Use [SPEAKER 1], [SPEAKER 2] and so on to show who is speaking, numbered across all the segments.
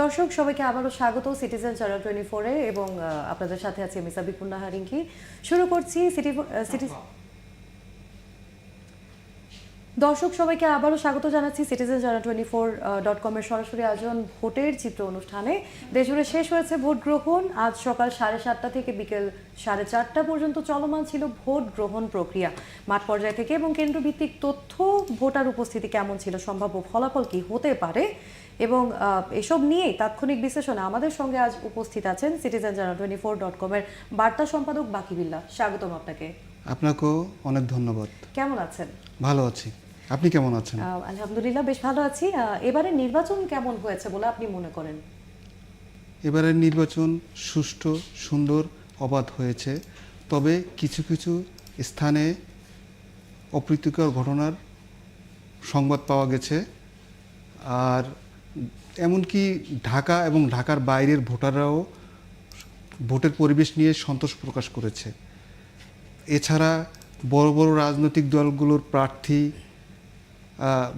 [SPEAKER 1] দর্শক, সবাইকে আবারও স্বাগত সিটিজেন চ্যানেল টোয়েন্টি ফোরে এবং আপনাদের সাথে আছি আমি সাবিকুন্না হারিঙ্কি শুরু করছি সিটি সিটি দর্শক সবাইকে আবারও স্বাগত জানাচ্ছি citizen channel twenty four dot কমের সরাসরি আয়োজন ভোটের চিত্র অনুষ্ঠানে। দেশজুড়ে শেষ হয়েছে ভোট গ্রহণ। আজ সকাল সাড়ে সাতটা থেকে বিকেল সাড়ে চারটা পর্যন্ত চলমান ছিল ভোট গ্রহণ প্রক্রিয়া। মাঠ পর্যায় থেকে এবং কেন্দ্রভিত্তিক তথ্য, ভোটার উপস্থিতি কেমন ছিল, সম্ভাব্য ফলাফল কি হতে পারে, এবং এসব নিয়েই তাৎক্ষণিক বিশ্লেষণে আমাদের সঙ্গে আজ উপস্থিত আছেন citizen channel twenty four dot কমের বার্তা সম্পাদক বাকিবিল্লা। স্বাগতম আপনাকে।
[SPEAKER 2] আপনাকেও অনেক ধন্যবাদ।
[SPEAKER 1] কেমন আছেন?
[SPEAKER 2] ভালো আছি। আপনি কেমন আছেন?
[SPEAKER 1] আলহামদুলিল্লাহ বেশ ভালো আছি। এবারে নির্বাচন কেমন হয়েছে বলে আপনি মনে করেন?
[SPEAKER 2] এবারের নির্বাচন সুষ্ঠু সুন্দর অবাধ হয়েছে। তবে কিছু কিছু স্থানে অপ্রীতিকর ঘটনার সংবাদ পাওয়া গেছে। আর এমনকি ঢাকা এবং ঢাকার বাইরের ভোটাররাও ভোটের পরিবেশ নিয়ে সন্তোষ প্রকাশ করেছে। এছাড়া বড় বড় রাজনৈতিক দলগুলোর প্রার্থী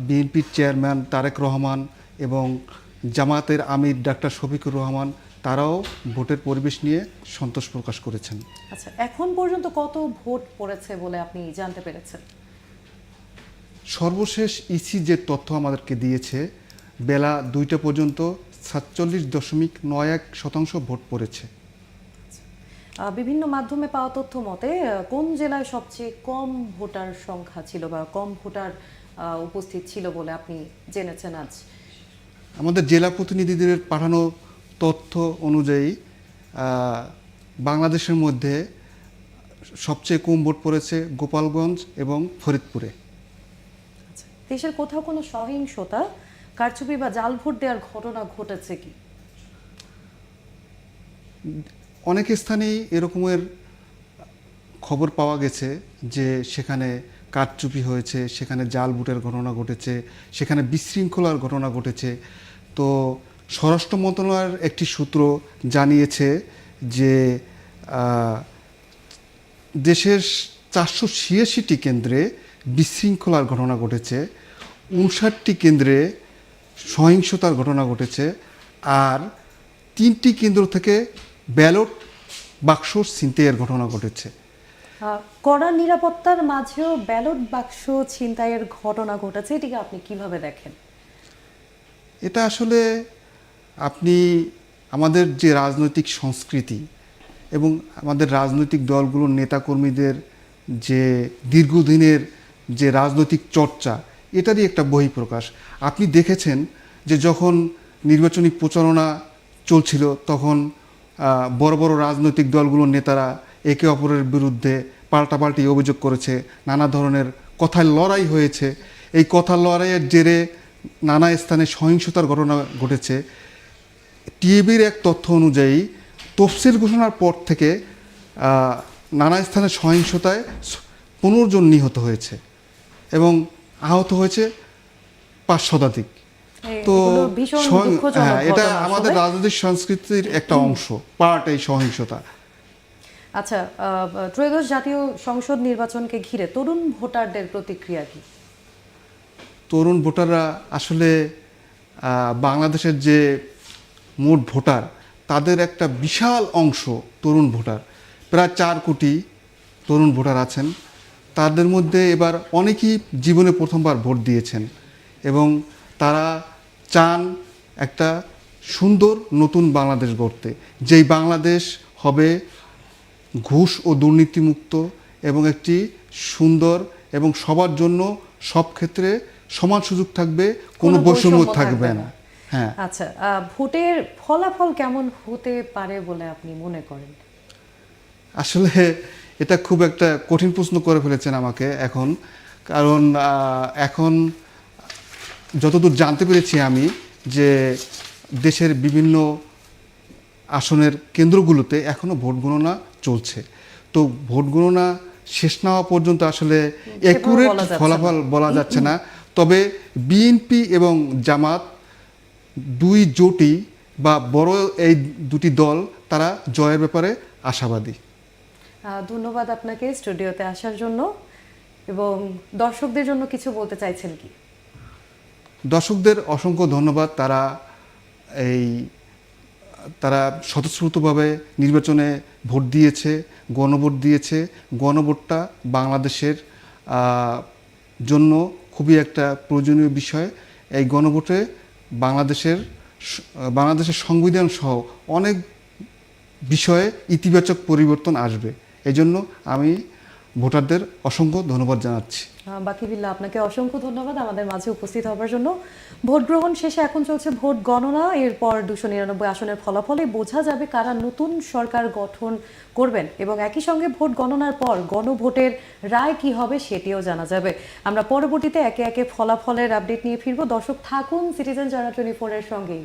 [SPEAKER 2] বিএনপির চেয়ারম্যান তারেক রহমান এবং জামাতের আমির ডাক্তার শফিকুর রহমান তারাও ভোটের পরিবেশ নিয়ে সন্তোষ প্রকাশ করেছেন।
[SPEAKER 1] আচ্ছা এখন পর্যন্ত কত ভোট পড়েছে বলে আপনি জানতে পেরেছেন?
[SPEAKER 2] সর্বশেষ ইসি যে তথ্য আমাদেরকে দিয়েছে বেলা দুইটা পর্যন্ত সাতচল্লিশ দশমিক নয় এক শতাংশ ভোট পড়েছে।
[SPEAKER 1] বিভিন্ন মাধ্যমে পাওয়া তথ্য মতে কোন জেলায় সবচেয়ে কম ভোটার সংখ্যা ছিল বা কম ভোটার উপস্থিত ছিল বলে আপনি জেনেছেন আজ?
[SPEAKER 2] আমাদের জেলা প্রতিনিধিদের পাঠানো তথ্য অনুযায়ী বাংলাদেশের মধ্যে সবচেয়ে কম ভোট পড়েছে গোপালগঞ্জ এবং ফরিদপুরে।
[SPEAKER 1] আচ্ছা দেশের কোথাও কোনো সহিংসতা কারচুপি বা জাল ভোট দেওয়ার ঘটনা ঘটেছে কি?
[SPEAKER 2] অনেক স্থানেই এরকমের খবর পাওয়া গেছে যে সেখানে কারচুপি হয়েছে, সেখানে জাল বুটের ঘটনা ঘটেছে, সেখানে বিশৃঙ্খলার ঘটনা ঘটেছে। তো স্বরাষ্ট্র মন্ত্রণালয়ের একটি সূত্র জানিয়েছে যে দেশের চারশো ছিয়াশিটি কেন্দ্রে বিশৃঙ্খলার ঘটনা ঘটেছে, উনষাটটি কেন্দ্রে সহিংসতার ঘটনা ঘটেছে, আর তিনটি কেন্দ্র থেকে ব্যালট বাক্স ছিনতাইয়ের ঘটনা ঘটেছে।
[SPEAKER 1] কড়া নিরাপত্তার মাঝেও ব্যালট বাক্স ছিনতাইয়ের ঘটনা ঘটেছে। এটিকে আপনি কীভাবে দেখেন?
[SPEAKER 2] এটা আসলে আপনি আমাদের যে রাজনৈতিক সংস্কৃতি এবং আমাদের রাজনৈতিক দলগুলোর নেতাকর্মীদের যে দীর্ঘদিনের যে রাজনৈতিক চর্চা এটারই একটা বহিঃপ্রকাশ। আপনি দেখেছেন যে যখন নির্বাচনী প্রচারণা চলছিল তখন বড় বড় রাজনৈতিক দলগুলোর নেতারা একে অপরের বিরুদ্ধে পাল্টাপাল্টি অভিযোগ করেছে, নানা ধরনের কথায় লড়াই হয়েছে। এই কথা লড়াইয়ের জেরে নানা স্থানে সহিংসতার ঘটনা ঘটেছে। টিএবির এক তথ্য অনুযায়ী তফসিল ঘোষণার পর থেকে নানা স্থানে সহিংসতায় পনেরো জন নিহত হয়েছে এবং আহত হয়েছে পাঁচ শতাধিক। তো
[SPEAKER 1] এগুলো ভীষণ
[SPEAKER 2] হ্যাঁ এটা আমাদের। রাজনৈতিক সংস্কৃতির একটা অংশ পার্ট এই সহিংসতা।
[SPEAKER 1] আচ্ছা ত্রয়োদশ জাতীয় সংসদ নির্বাচনকে ঘিরে তরুণ ভোটারদের প্রতিক্রিয়া কি?
[SPEAKER 2] তরুণ ভোটাররা আসলে বাংলাদেশের যে মোট ভোটার তাদের একটা বিশাল অংশ তরুণ ভোটার। প্রায় চার কোটি তরুণ ভোটার আছেন। তাদের মধ্যে এবার অনেকেই জীবনে প্রথমবার ভোট দিয়েছেন এবং তারা চান একটা সুন্দর নতুন বাংলাদেশ গড়তে। যেই বাংলাদেশ হবে ঘুষ ও দুর্নীতিমুক্ত এবং একটি সুন্দর এবং সবার জন্য সব ক্ষেত্রে সমান সুযোগ থাকবে কোনো বৈষম্য থাকবে না। হ্যাঁ।
[SPEAKER 1] আচ্ছা ভোটের ফলাফল কেমন হতে পারে বলে আপনি মনে করেন?
[SPEAKER 2] আসলে এটা খুব একটা কঠিন প্রশ্ন করে ফেলেছেন আমাকে এখন। কারণ এখন যতদূর জানতে পেরেছি আমি যে দেশের বিভিন্ন আসনের কেন্দ্রগুলোতে এখনও ভোট গণনা চলছে। তো ভোট গণনা শেষ না হওয়া পর্যন্ত আসলে একুরেট ফলাফল বলা যাচ্ছে না। তবে বিএনপি এবং জামাত দুই জোটই বা বড় এই দুটি দল তারা জয়ের ব্যাপারে আশাবাদী।
[SPEAKER 1] ধন্যবাদ আপনাকে স্টুডিওতে আসার জন্য। এবং দর্শকদের জন্য কিছু বলতে চাইছেন কি?
[SPEAKER 2] দর্শকদের অসংখ্য ধন্যবাদ। তারা এই, তারা স্বতঃস্ফূর্তভাবে নির্বাচনে ভোট দিয়েছে, গণভোট দিয়েছে। গণভোটটা বাংলাদেশের জন্য খুবই একটা প্রয়োজনীয় বিষয়। এই গণভোটে বাংলাদেশের বাংলাদেশের সংবিধান সহ অনেক বিষয়ে ইতিবাচক পরিবর্তন আসবে। এজন্য আমি ভোটারদের অসংখ্য ধন্যবাদ জানাচ্ছি।
[SPEAKER 1] বাকি বিল্লা, আপনাকে অসংখ্য ধন্যবাদ আমাদের মাঝে উপস্থিত হবার জন্য। ভোট গ্রহণ শেষে এখন চলছে ভোট গণনা, এরপর দুশো নিরানব্বই আসনের ফলাফলে বোঝা যাবে কারা নতুন সরকার গঠন করবেন এবং একই সঙ্গে ভোট গণনার পর গণভোটের রায় কি হবে সেটিও জানা যাবে। আমরা পরবর্তীতে একে একে ফলাফলের আপডেট নিয়ে ফিরবো। দর্শক থাকুন সিটিজেন জানা টোয়েন্টি ফোরের সঙ্গেই।